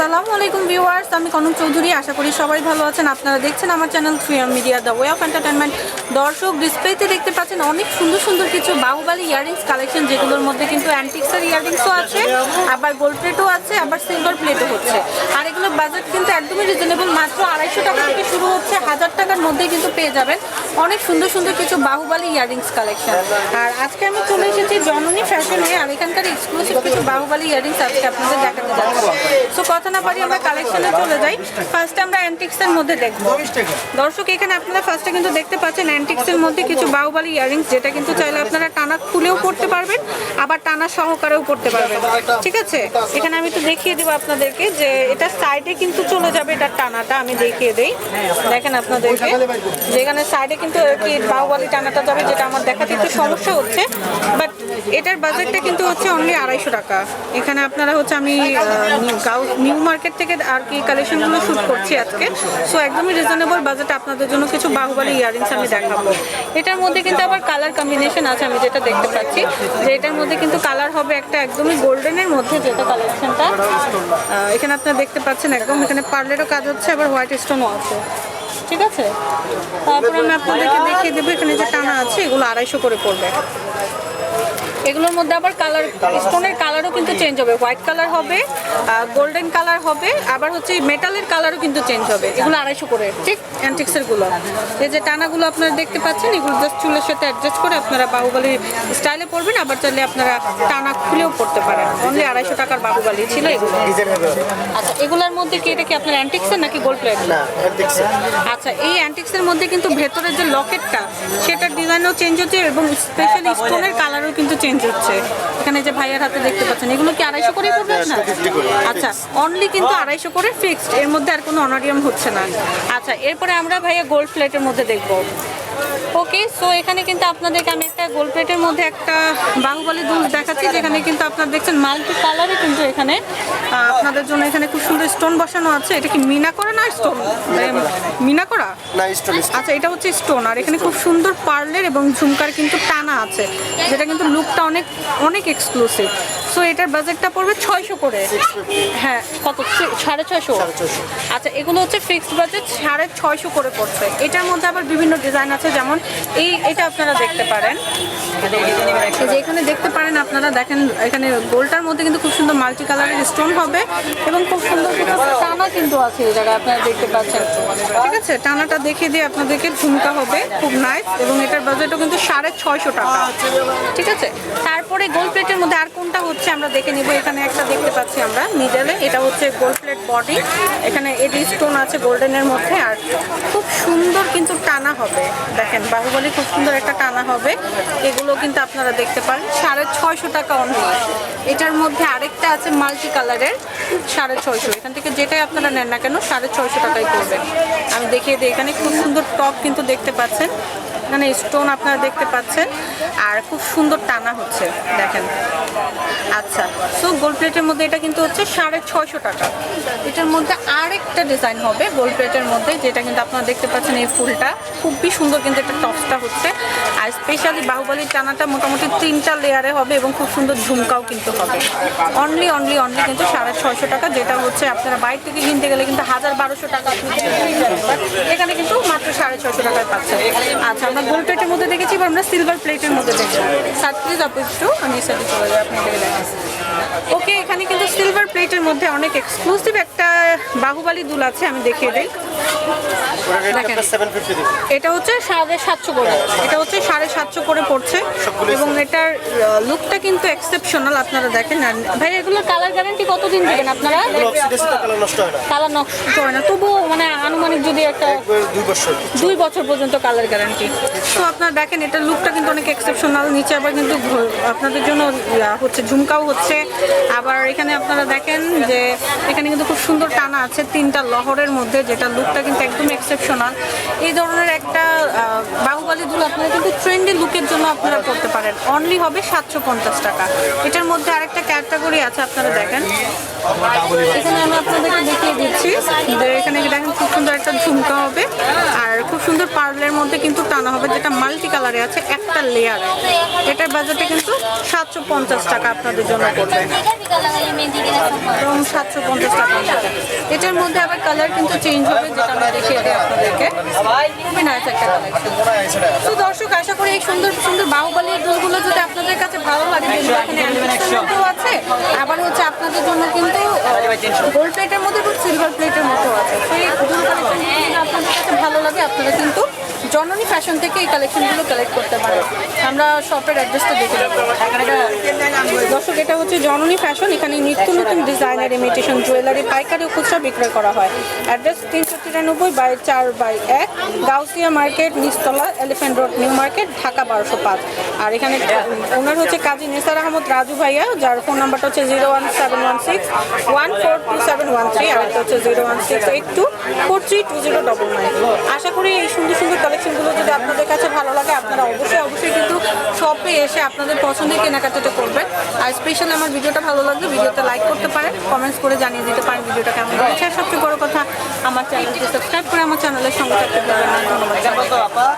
আসসালামু আলাইকুম ভিউয়ার্স, আমি কনক চৌধুরী, আশা করি সবাই ভালো আছেন। আপনারা দেখছেন আমার channel ফ্রিয়াম media, the way of entertainment দর্শক ডিসপ্লেতে দেখতে পাচ্ছেন অনেক সুন্দর সুন্দর কিছু বাহুবালি ইয়ারিংস কালেকশন যেগুলোর মধ্যে কিন্তু অ্যান্টিক্সের ইয়ারিংসও আছে, আবার গোল্ড প্লেটও আছে, আবার সিলভার প্লেটও হচ্ছে। আর এগুলোর বাজেট কিন্তু একদমই রিজনেবল মাত্র আড়াইশো টাকা থেকে শুরু হচ্ছে, হাজার টাকার মধ্যেই কিন্তু পেয়ে যাবেন অনেক সুন্দর সুন্দর কিছু বাহুবালি ইয়ারিংস কালেকশন আর আজকে আমি চলে এসেছি জননী ফ্যাশনে আর এখানকার এক্সক্লুসিভ কিছু বাহুবালি ইয়ারিংস আজকে আপনাদের দেখাতে যাচ্ছি। সো কথা না পারি আমরা কালেকশনে চলে যাই। ফার্স্টে আমরা অ্যান্টিক্সের মধ্যে দেখব। দর্শক, এখানে আপনারা ফার্স্টে কিন্তু দেখতে পাচ্ছেন অ্যান্টিক্সের মধ্যে কিছু বাহুবালি ইয়ারিংস যেটা কিন্তু চাইলে আপনারা টানা খুলেও পড়তে পারবেন, আবার টানা সহকারেও পড়তে পারবেন। ঠিক আছে? এখানে আমি একটু দেখিয়ে দেবো আপনাদেরকে যে এটা সাইডে কিন্তু চলে যাবে এটা টানাটা, আমি দেখিয়ে দেই। দেখেন আপনাদেরকে, যেখানে সাইডে কিন্তু কি বাহুবালি টানাটা যাবে, যেটা আমার দেখাতে একটু সমস্যা হচ্ছে। বাট এটার বাজেটটা কিন্তু হচ্ছে অনলি আড়াইশো টাকা। এখানে আপনারা হচ্ছে আমি নিউ মার্কেট থেকে আর কি কালেকশনগুলো শ্যুট করছি আজকে। সো একদমই রিজনেবল বাজেট আপনাদের জন্য কিছু বাহুবালি ইয়ারিংস আমি দেখাবো। এটার মধ্যে কিন্তু আবার কালার কম্বিনেশন আছে, আমি যেটা দেখতে পাচ্ছি। যে এটার মধ্যে কিন্তু কালার হবে একটা একদমই গোল্ডেনের মধ্যে যেটা কালেকশনটা এখানে আপনারা দেখতে পাচ্ছেন একদম, এখানে পার্লেরও কাজ হচ্ছে, আবার হোয়াইট স্টোনও আছে। ঠিক আছে? তারপর আমি আপনাদেরকে দেখিয়ে দেবো, এখানে যে টানা আছে, এগুলো আড়াইশো করে পড়বে। এগুলোর মধ্যে আবার কালার স্টোনের কালারও কিন্তু চেঞ্জ হবে। হোয়াইট কালার হবে গোল্ডেন কালার হবে আবার হচ্ছে মেটালের কালারও কিন্তু চেঞ্জ হবে। এগুলো আড়াইশো করে ঠিক? অ্যান্টিক্সেরগুলো এই যে টানাগুলো আপনারা দেখতে পাচ্ছেন এগুলো জাস্ট চুলের সাথে অ্যাডজাস্ট করে আপনারা বাহুবালির স্টাইলে পরবেন আবার চাইলে আপনারা টানা খুলেও পড়তে পারেন। অনলি আড়াইশো টাকার বাহুবালি ছিল এগুলো। আচ্ছা এগুলোর মধ্যে কি এটা কি আপনার অ্যান্টিক্সের নাকি গোল্ড প্লেট আচ্ছা এই অ্যান্টিক্সের মধ্যে কিন্তু ভেতরের যে লকেটটা সেটার ডিজাইনও চেঞ্জ হচ্ছে এবং স্পেশালি স্টোনের কালারও কিন্তু চেঞ্জ হচ্ছে। এখানে যে ভাইয়ার হাতে দেখতে পাচ্ছেন এগুলো কি আড়াইশো করে পড়বে না? আচ্ছা অনলি কিন্তু আড়াইশো করে ফিক্সড এর মধ্যে আর কোনো অনারিয়াম হচ্ছে না। আচ্ছা এরপরে আমরা ভাইয়া গোল্ড প্লেটের মধ্যে দেখব। ওকে সো এখানে কিন্তু আপনাদেরকে আমি একটা গোল্ড প্লেটের মধ্যে একটা বাহুবলী দুল দেখাচ্ছি যেখানে কিন্তু আপনারা দেখছেন মাল্টি কালারে কিন্তু এখানে আপনাদের জন্য এখানে খুব সুন্দর স্টোন বসানো আছে। এটা কি মিনা করা না স্টোন মিনা করা না স্টোন আচ্ছা এটা হচ্ছে স্টোন আর এখানে খুব সুন্দর পার্লের এবং ঝুমকার কিন্তু টানা আছে যেটা কিন্তু লুকটা অনেক অনেক এক্সক্লুসিভ সো এটার বাজেটটা পড়বে ছয়শো করে। হ্যাঁ কত? সাড়ে ছয়শো? আচ্ছা এগুলো হচ্ছে ফিক্সড বাজেট সাড়ে ছয়শো করে পড়ছে। এটার মধ্যে আবার বিভিন্ন ডিজাইন আছে যেমন এই এটা আপনারা দেখতে পারেন। যে এখানে দেখতে পারেন আপনারা দেখেন এখানে গোলটার মধ্যে কিন্তু খুব সুন্দর মাল্টি কালারের স্টোন হবে এবং খুব সুন্দর টানা কিন্তু আছে এই জায়গায় আপনারা দেখতে পাচ্ছেন। ঠিক আছে টানাটা দেখিয়ে দিয়ে আপনাদেরকে ঝুমকা হবে খুব নাইস এবং এটার বাজেটও কিন্তু সাড়ে ছয়শো টাকা। ঠিক আছে তারপরে গোল প্লেটের মধ্যে আর কোনটা হচ্ছে? আমরা দেখে নিব, এখানে একটা দেখতে পাচ্ছি আমরা মিডলে এটা হচ্ছে গোল্ড প্লেট বডি এখানে এডি স্টোন আছে গোল্ডেনের মধ্যে, আর খুব সুন্দর কিন্তু টানা হবে। দেখেন, বাহুবলী খুব সুন্দর একটা টানা হবে। এগুলো কিন্তু আপনারা দেখতে পারেন, সাড়ে ছয়শো টাকা অনলি এটার মধ্যে আরেকটা আছে মাল্টি কালারের সাড়ে ছয়শো। এখান থেকে যেটাই আপনারা নেন না কেন, সাড়ে ছয়শো টাকাই করবে আমি দেখিয়ে দিই, এখানে খুব সুন্দর টপ কিন্তু দেখতে পাচ্ছেন। এখানে স্টোন আপনারা দেখতে পাচ্ছেন। আর খুব সুন্দর টানা হচ্ছে, দেখেন। আচ্ছা সো গোল্ড প্লেটের মধ্যে এটা কিন্তু হচ্ছে সাড়ে ছয়শো টাকা। এটার মধ্যে আরেকটা ডিজাইন হবে গোল্ড প্লেটের মধ্যে, যেটা কিন্তু আপনারা দেখতে পাচ্ছেন এই ফুলটা। খুবই সুন্দর কিন্তু একটা টপসটা হচ্ছে। আর স্পেশালি বাহুবলীর টানাটা মোটামুটি তিনটা লেয়ারে হবে এবং খুব সুন্দর ঝুমকাও কিন্তু হবে। অনলি অনলি অনলি কিন্তু সাড়ে ছয়শো টাকা, যেটা হচ্ছে আপনারা বাইরে থেকে কিনতে গেলে কিন্তু হাজার বারোশো টাকা। এখানে কিন্তু মাত্র সাড়ে ছয়শো টাকায় পাচ্ছেন। আচ্ছা গোল্ড প্লেটের মধ্যে দেখেছি বা আমরা সিলভার প্লেটের মধ্যে দেখেছি। সাত প্লিজ আপু আমি সাথে চলে যাই আপনাদের দেখাচ্ছি। ওকে এখানে কিন্তু সিলভার প্লেটের মধ্যে অনেক এক্সক্লুসিভ একটা বাহুবালি দুল আছে, আমি দেখিয়ে দিই। দেখেন। আপনার 750 দিন এটা হচ্ছে সাড়ে সাতশো করে। এটা হচ্ছে সাড়ে সাতশো করে পড়ছে এবং এটার লুকটা কিন্তু এক্সেপশনাল আপনারা দেখেন। ভাই এগুলো কালার গ্যারান্টি কতদিন দিবেন আপনারা? কালার নষ্ট হয় না। কালার নষ্ট হয় না। তবুও মানে আনুমানিক যদি একটা দুই বছর। পর্যন্ত কালার গ্যারান্টি তো আপনারা দেখেন এটার লুকটা কিন্তু অনেক এক্সেপশনাল নিচে আবার কিন্তু আপনাদের জন্য হচ্ছে ঝুমকাও হচ্ছে। আবার এখানে আপনারা দেখেন যে এখানে কিন্তু খুব সুন্দর টানা আছে তিনটা লহরের মধ্যে যেটা লুকটা কিন্তু একদম এক্সেপশনাল এই ধরনের একটা বাহুবালি দুল আপনারা কিন্তু ট্রেন্ডি লুকের জন্য আপনারা করতে পারেন। অনলি হবে সাতশো পঞ্চাশ টাকা। এটার মধ্যে আরেকটা ক্যাটাগরি আছে, আপনারা দেখেন। এখানে আমি আপনাদেরকে দেখিয়ে দিচ্ছি যে এখানে দেখেন খুব সুন্দর একটা ঝুমকা হবে আর খুব সুন্দর পার্লের মধ্যে কিন্তু টানা হবে যেটা মাল্টি কালারে আছে একটা লেয়ার এটার বাজেটে কিন্তু সাতশো পঞ্চাশ টাকা আপনাদের জন্য পড়বে। এবং সাতশো পঞ্চাশ টাকা এটার মধ্যে আবার কালার কিন্তু চেঞ্জ হবে যেটা আমরা দেখিয়ে দিই আপনাদেরকে। খুবই নাইস একটা কালেকশন তো দর্শক আশা করি এই সুন্দর সুন্দর বাহুবলীর দুলগুলো যদি আপনাদের কাছে ভালো লাগে আছে আবার হচ্ছে আপনাদের জন্য কিন্তু গোল্ড প্লেটের মধ্যে এবং সিলভার প্লেটের মধ্যেও আছে। সেই দুল কালেকশন আপনাদের কাছে ভালো লাগে আপনারা কিন্তু জননী ফ্যাশন থেকে এই কালেকশনগুলো কালেক্ট করতে পারেন আমরা শপের অ্যাড্রেসটা দেখে দর্শক, এটা হচ্ছে জননী ফ্যাশন। এখানে নিত্য নতুন ডিজাইনের ইমিটেশন জুয়েলারি পাইকারি খুচরা বিক্রয় করা হয়। অ্যাড্রেস তিনশো তিরানব্বই বাই চার বাই এক, গাউসিয়া মার্কেট, নিচতলা elephant road new market Dhaka বারোশো পাঁচ। আর এখানে ওনার হচ্ছে কাজী নেসার আহমদ রাজু ভাইয়া, যার ফোন নাম্বারটা হচ্ছে zero one seven one six one four two seven one three আর হচ্ছে zero one six eight two four three two zero double nine আশা করি এই সুন্দর সুন্দর কালেকশনগুলো যদি আপনাদের কাছে ভালো লাগে, আপনারা অবশ্যই অবশ্যই কিন্তু শপে এসে আপনাদের পছন্দের কেনাকাটাটা করবেন। আর স্পেশালি আমার ভিডিওটা ভালো লাগলে ভিডিওতে লাইক করতে পারেন কমেন্টস করে জানিয়ে দিতে পারেন ভিডিওটা কেমন হয়েছে। আর সবচেয়ে বড় কথা, আমার চ্যানেলটি সাবস্ক্রাইব করে আমার চ্যানেলের সঙ্গে থাকতে পারবেন ধন্যবাদ।